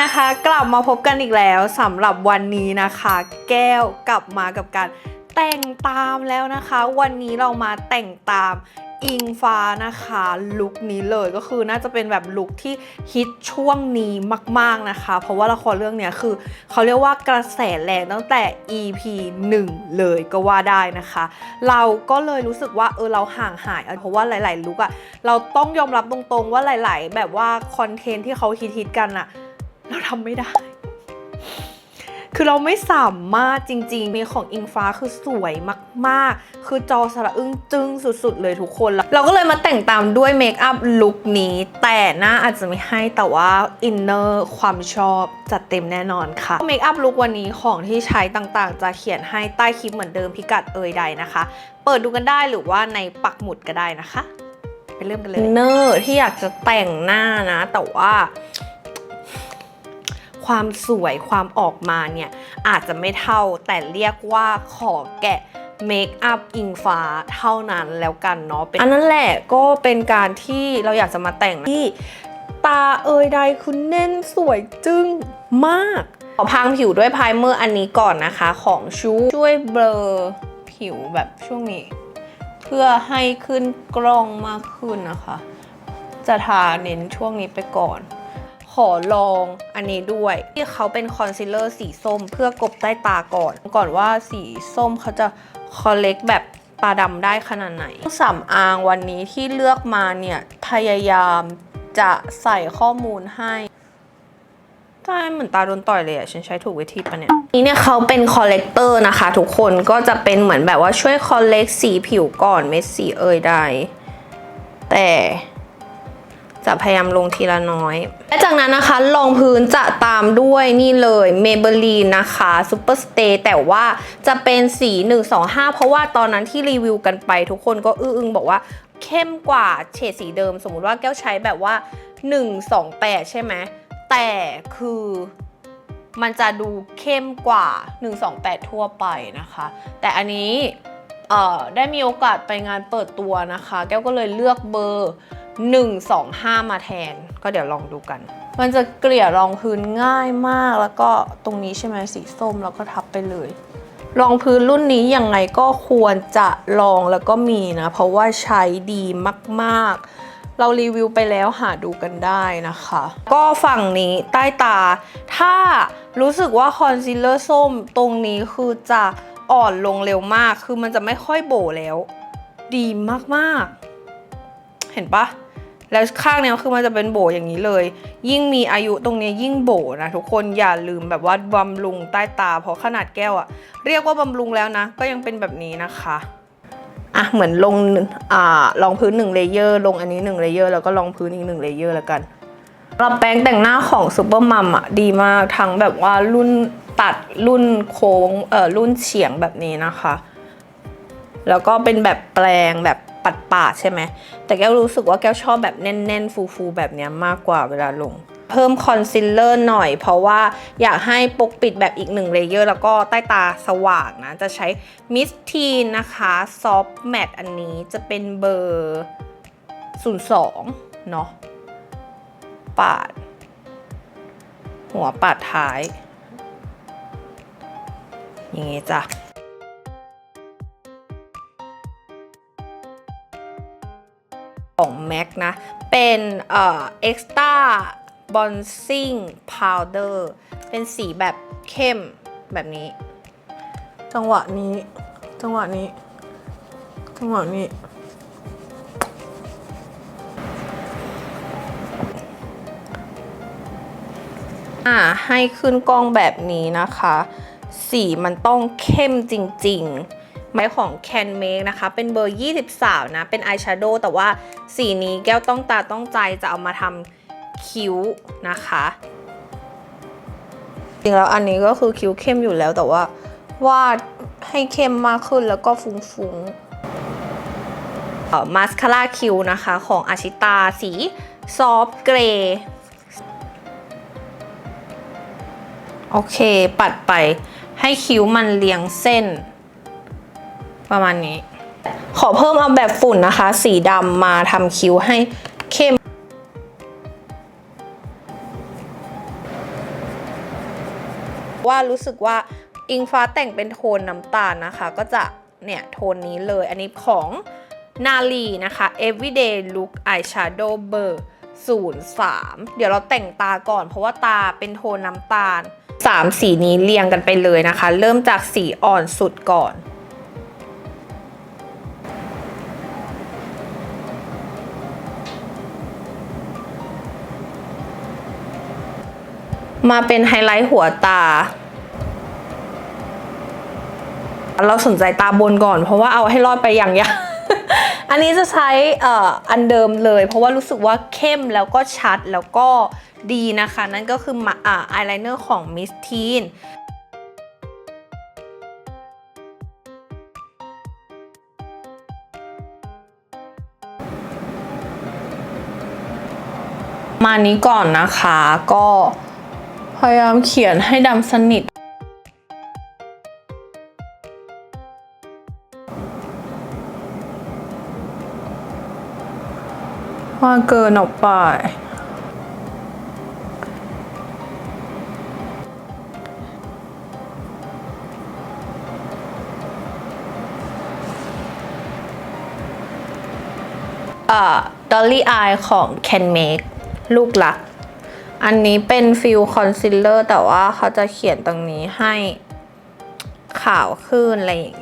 นะคะ กลับมาพบกันอีกแล้วสำหรับวันนี้นะคะ แก้วกลับมากับการแต่งตามแล้วนะคะ วันนี้เรามาแต่งตามอิงฟ้านะคะลุคนี้เลยก็คือน่าจะเป็นแบบลุคที่ฮิตช่วงนี้มาก ๆนะคะ เพราะว่าละครเรื่องเนี้ยคือเขาเรียกว่ากระแสแรงตั้งแต่ EP 1 เลยก็ว่าได้นะคะ เราก็เลยรู้สึกว่าเออเราห่างหายเพราะว่าหลาย ๆ ลุคอะเราต้องยอมรับตรงๆว่าหลาย ๆ แบบว่าคอนเทนต์ที่เขาฮิตๆกันอะ เราทำไม่ได้ คือเราไม่สามารถจริงๆ มีของอิงฟ้าคือสวยมากๆ คือจอสระอึ้งจึ้งสุดๆ เลยทุกคน เราก็เลยมาแต่งตามด้วยเมคอัพลุคนี้ แต่หน้าอาจจะไม่ให้แต่ว่าอินเนอร์ความชอบจัดเต็มแน่นอนค่ะ เมคอัพลุควันนี้ของที่ใช้ต่างๆ จะเขียนให้ใต้คลิปเหมือนเดิมพิกัดเอ่ยใดนะคะ เปิดดูกันได้หรือว่าในปักหมุดก็ได้นะคะ ไปเริ่มกันเลย เนอร์ที่อยากจะแต่งหน้านะ แต่ว่า ความสวยความออกมาเนี่ยอาจจะไม่เท่าแต่เรียกว่าขอแกะเมคอัพอิงฟ้าเท่านั้นแล้วกันเนาะอันนั้นแหละก็เป็นการที่เราอยากจะมาแต่งที่ตาเอยใดคุณแน่นสวยจึ้งมาก ขอพรางผิวด้วยไพรเมอร์อันนี้ก่อนนะคะของชูช่วยเบลอผิวแบบช่วงนี้ เพื่อให้ขึ้นกล้องมากขึ้นนะคะ จะทาเน้นช่วงนี้ไปก่อน ขอลองอันนี้ด้วย ที่เขาเป็นคอนซีลเลอร์สีส้ม เพื่อกบใต้ตาก่อน ก่อนว่าสีส้มเขาจะคอลเลกแบบตาดำได้ขนาดไหนสำอางวันนี้ที่เลือกมาเนี่ย พยายามจะใส่ข้อมูลให้ใช่เหมือนตาโดนต่อยเลยอะฉันใช้ถูกวิธีปะเนี่ย นี่เนี่ยเขาเป็นคอลเลกเตอร์นะคะ ทุกคนก็จะเป็นเหมือนแบบว่าช่วยคอลเลกสีผิวก่อนเม็ดสีเอ่ยใดแต่จะพยายามลงทีละน้อย และจากนั้นนะคะรองพื้นจะตามด้วยนี่เลย Maybelline นะคะ Super Stay แต่ว่าจะเป็นสี 125 เพราะว่าตอนนั้นที่รีวิวกันไปทุกคนก็อื้ออึงบอกว่าเข้มกว่าเฉดสีเดิม สมมุติว่าแก้วใช้แบบว่า 128 ใช่ไหมแต่คือมันจะดูเข้มกว่า 128 ทั่วไปนะคะ แต่อันนี้เอ่อได้มีโอกาสไปงานเปิดตัวนะคะ แก้วก็เลยเลือกเบอร์ 125 มาแทน ก็เดี๋ยวลองดูกัน มันจะเกลี่ยรองพื้นง่ายมากแล้วก็ตรงนี้ใช่ไหมสีส้มแล้วก็ทับไปเลย รองพื้นรุ่นนี้ยังไงก็ควรจะลองแล้วก็มีนะ เพราะว่าใช้ดีมากๆ เรารีวิวไปแล้วหาดูกันได้นะคะ ก็ฝั่งนี้ใต้ตา ถ้ารู้สึกว่าคอนซีลเลอร์ส้มตรงนี้คือจะอ่อนลงเร็วมาก คือมันจะไม่ค่อยโบแล้ว ดีมากๆ เห็นปะ แล้วข้างเนี้ยคือมันจะเป็นโบอย่างนี้เลย ยิ่งมีอายุตรงเนี้ยยิ่งโบนะทุกคนอย่าลืมแบบว่าบำรุงใต้ตาเพราะขนาดแก้วอะเรียกว่าบำรุงแล้วนะ ก็ยังเป็นแบบนี้นะคะอะเหมือนลงอ่ารองพื้นหนึ่งเลเยอร์ลงอันนี้หนึ่งเลเยอร์แล้วก็รองพื้นอีกหนึ่งเลเยอร์แล้วกันเราแปรงแต่งหน้าของซูเปอร์มัมอะดีมากทั้งแบบว่ารุ่นตัดรุ่นโค้งเอ่อรุ่นเฉียงแบบนี้นะคะ แล้วก็เป็นแบบแปลงแบบ ปัดปาดใช่ไหม แต่แก้วรู้สึกว่าแก้วชอบแบบแน่นๆ ฟูๆ แบบนี้มากกว่าเวลาลง เพิ่มคอนซีลเลอร์หน่อย เพราะว่าอยากให้ปกปิดแบบอีกหนึ่งเลเยอร์ แล้วก็ใต้ตาสว่างนะ จะใช้มิสทีนนะคะซอฟแมตอันนี้จะเป็นเบอร์ 02 เนาะปาด หัวปาดท้าย อย่างงี้จ้ะ MAC นะ เป็นเอ่อ extra bronzing powder เป็นสีแบบเข้มแบบนี้ จังหวะนี้ จังหวะนี้ จังหวะนี้ อ่า ให้ขึ้นกล้องแบบนี้นะคะ สีมันต้องเข้มจริง ๆ ไม้ของ Can Make นะคะ เป็นเบอร์ 23 นะ เป็นอายแชโดว์แต่ว่าสีนี้แก้วต้องตาต้องใจจะเอามาทำคิ้วนะคะ จริงแล้วอันนี้ก็คือคิ้วเข้มอยู่แล้วแต่ว่าวาดให้เข้มมากขึ้นแล้วก็ฟุ้งๆมาสคาร่าคิ้วนะคะ ของอาชิตาสีซอฟเกรย์โอเค ปัดไปให้คิ้วมันเรียงเส้น ประมาณนี้ ขอเพิ่มเอาแบบฝุ่นนะคะ สีดำมาทำคิ้วให้เข้ม ว่ารู้สึกว่าอิงฟ้าแต่งเป็นโทนน้ำตาลนะคะ ก็จะเนี่ยโทนนี้เลย อันนี้ของนาลีนะคะ everyday look eyeshadow ber 03 เดี๋ยวเราแต่งตาก่อน เพราะว่าตาเป็นโทนน้ำตาล 3 สีนี้เรียงกันไปเลยนะคะ เริ่มจากสีอ่อนสุดก่อน มาเป็นไฮไลท์หัวตา เราสนใจตาบนก่อน เพราะว่าเอาให้รอดไปอย่างยากอันนี้จะใช้อันเดิมเลย เพราะว่ารู้สึกว่าเข้มแล้วก็ชัดแล้วก็ดีนะคะ นั่นก็คือมาอ่าอายไลเนอร์ของ Miss Teen มานี้ก่อนนะคะก็ พยายามเขียนให้ดำสนิท ว่าเกินออกไปเอ่อ Dolly Eye ของ Can Make ลูกลัก อันนี้เป็นฟิลคอนซีลเลอร์แต่ว่าเขาจะเขียนตรงนี้ให้ขาวขึ้นอะไรอย่าง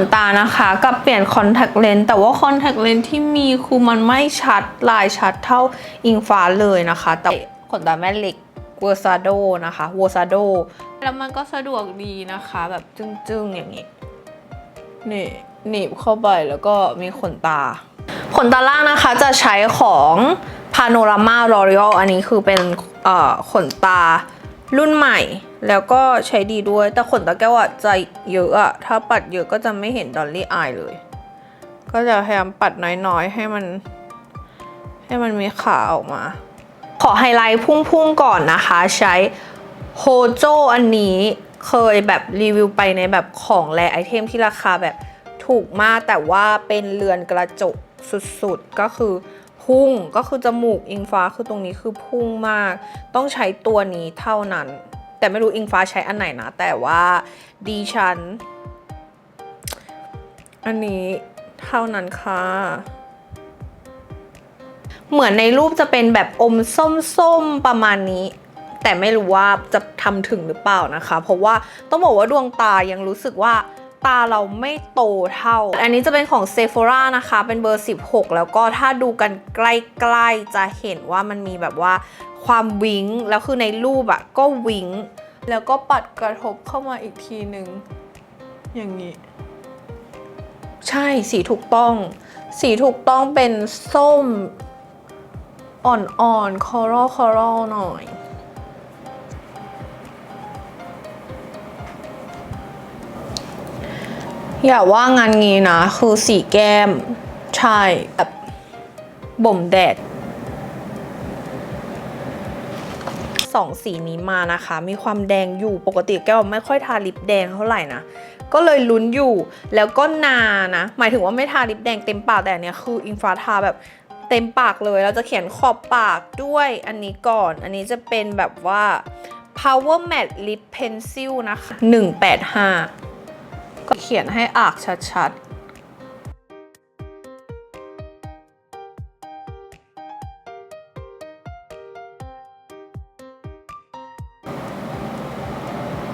นตานะคะกับเปลี่ยนคอนแทคเลนส์แต่ว่าคอนแทคเลนส์ที่มีคือมันไม่ชัดลายชัดเท่าอิงฟ้าเลยนะคะ แต่ขนตาแม่เหล็กเวอร์ซาโดนะคะเวอร์ซาโดแล้วมันก็สะดวกดีนะคะแบบจึ้งๆอย่างนี้นี่หนีบเข้าไปแล้วก็มีขนตา ขนตาล่างนะคะจะใช้ของ Panorama L'Oreal อันนี้คือเป็นขนตารุ่นใหม่ แล้วก็ใช้ดีด้วย แต่ขนตาแก้วอะจะเยอะอะถ้าปัดเยอะก็จะไม่เห็นดอลลี่อายเลย ก็จะพยายามปัดน้อยๆ ให้มัน ให้มันมีขาออกมา ขอไฮไลท์พุ่งๆ ก่อนนะคะ ใช้โฮโจอันนี้เคยแบบรีวิวไปในแบบของแลไอเทมที่ราคาแบบถูกมากแต่ว่าเป็นเรือนกระจกสุดๆ ก็คือพุ่งก็คือจมูกอิงฟ้าคือตรงนี้คือพุ่งมาก ต้องใช้ตัวนี้เท่านั้น แต่ไม่รู้อิงฟ้าใช้อันไหนนะ แต่ว่าดีชัน อันนี้เท่านั้นค่ะ เหมือนในรูปจะเป็นแบบอมส้มๆประมาณนี้ แต่ไม่รู้ว่าจะทำถึงหรือเปล่านะคะ เพราะว่าต้องบอกว่าดวงตายังรู้สึกว่าตาเราไม่โตเท่า อันนี้จะเป็นของ Sephora นะคะ เป็นเบอร์ 16 แล้วก็ถ้าดูกันใกล้ ๆ จะเห็นว่ามันมีแบบว่าความวิงแล้วคือในรูปอะก็วิง แล้วก็ปัดกระทบเข้ามาอีกทีหนึ่งอย่างนี้ ใช่สีถูกต้อง สีถูกต้องเป็นส้ม อ่อนๆคอรัลคอรัลหน่อยอย่าว่างานงี้นะ คือสีแก้ม ใช่แบบบ่มแดด สองสีนี้มานะคะ มีความแดงอยู่ปกติแก้วไม่ค่อยทาลิปแดงเท่าไหร่นะก็เลยลุ้นอยู่แล้วก็นานะ หมายถึงว่าไม่ทาลิปแดงเต็มปากแต่เนี้ยคืออิงฟ้าทาแบบเต็มปากเลย เราจะเขียนขอบปากด้วยอันนี้ก่อน อันนี้จะเป็นแบบว่า power matte lip pencil นะคะ 185 ก็เขียนให้อากชัดๆ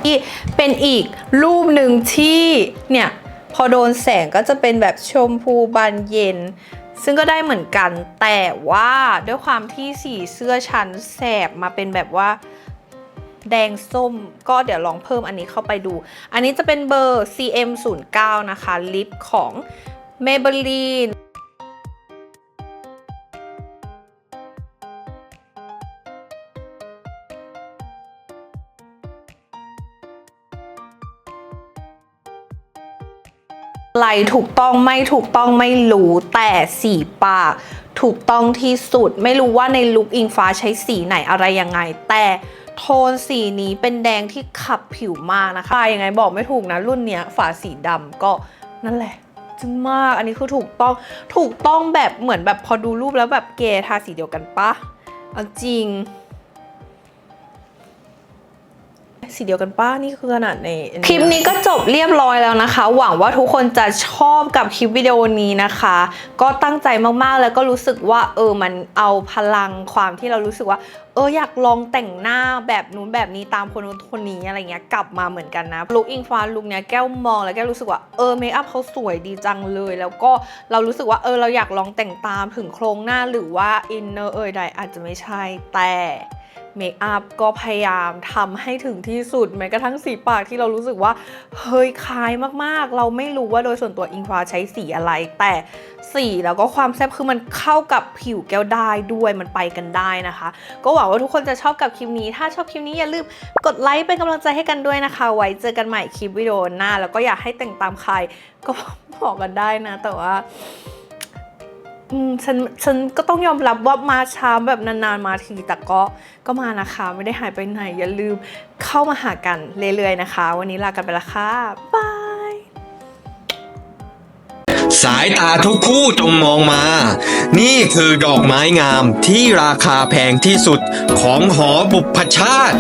ที่เป็นอีกรูปหนึ่งที่เนี่ยพอโดนแสงก็จะเป็นแบบชมพูบานเย็น ซึ่งก็ได้เหมือนกัน แต่ว่าด้วยความที่สีเสื้อชั้นแสบมาเป็นแบบว่าแดงส้มก็เดี๋ยวลองเพิ่มอันนี้เข้าไปดู อันนี้จะเป็นเบอร์ CM09 นะคะ ลิปของ Maybelline ถูกต้องไม่ถูกต้องไม่รู้แต่สีปากถูกต้องที่สุด ไม่รู้ว่าในลุคอิงฟ้าใช้สีไหนอะไรยังไง แต่โทนสีนี้เป็นแดงที่ขับผิวมากนะคะยังไงบอกไม่ถูกนะรุ่นเนี้ยฝาสีดำก็นั่นแหละจึงมากอันนี้คือถูกต้องถูกต้องแบบเหมือนแบบพอดูรูปแล้วแบบเกย์ทาสีเดียวกันปะเอาจริง สีเดียวกันป้านี่คือขนาดในคลิปนี้ก็จบเรียบร้อยแล้วนะคะ หวังว่าทุกคนจะชอบกับคลิปวิดีโอนี้นะคะ ก็ตั้งใจมากๆแล้วก็รู้สึกว่าเออมันเอาพลังความที่เรารู้สึกว่า เอออยากลองแต่งหน้าแบบนู้นแบบนี้ตามคนนู้นคนนี้อะไรเงี้ยกลับมาเหมือนกันนะลุคอิงฟ้าลุคเนี้ยแก้วมองแล้วแก้วรู้สึกว่าเออเมคอัพเขาสวยดีจังเลย แล้วก็เรารู้สึกว่าเออเราอยากลองแต่งตามถึงโครงหน้าหรือว่าอินเนอร์เอยใดอาจจะไม่ใช่แต่ เมคอัพก็พยายามทำให้ถึงที่สุด แม้กระทั่งสีปากที่เรารู้สึกว่า เฮ้ยคล้ายมากๆ เราไม่รู้ว่าโดยส่วนตัวอิงฟ้าใช้สีอะไร แต่สีแล้วก็ความแซ่บคือมันเข้ากับผิวแก้วได้ด้วยมันไปกันได้นะคะ ก็หวังว่าทุกคนจะชอบกับคลิปนี้ ถ้าชอบคลิปนี้อย่าลืมกดไลค์เป็นกำลังใจให้กันด้วยนะคะ ไว้เจอกันใหม่คลิปวิดีโอหน้า แล้วก็อยากให้แต่งตามใครก็บอกกันได้นะ แต่ว่า อืมฉันฉันก็ต้องยอมรับว่ามาช้าแบบนานๆมาทีแต่ก็ก็มานะคะ ไม่ได้หายไปไหน อย่าลืมเข้ามาหากันเรื่อยๆนะคะ วันนี้ลากันไปละค่ะบายสายตาทุกคู่จงมองมา นี่คือดอกไม้งามที่ราคาแพงที่สุดของหอบุพชาติ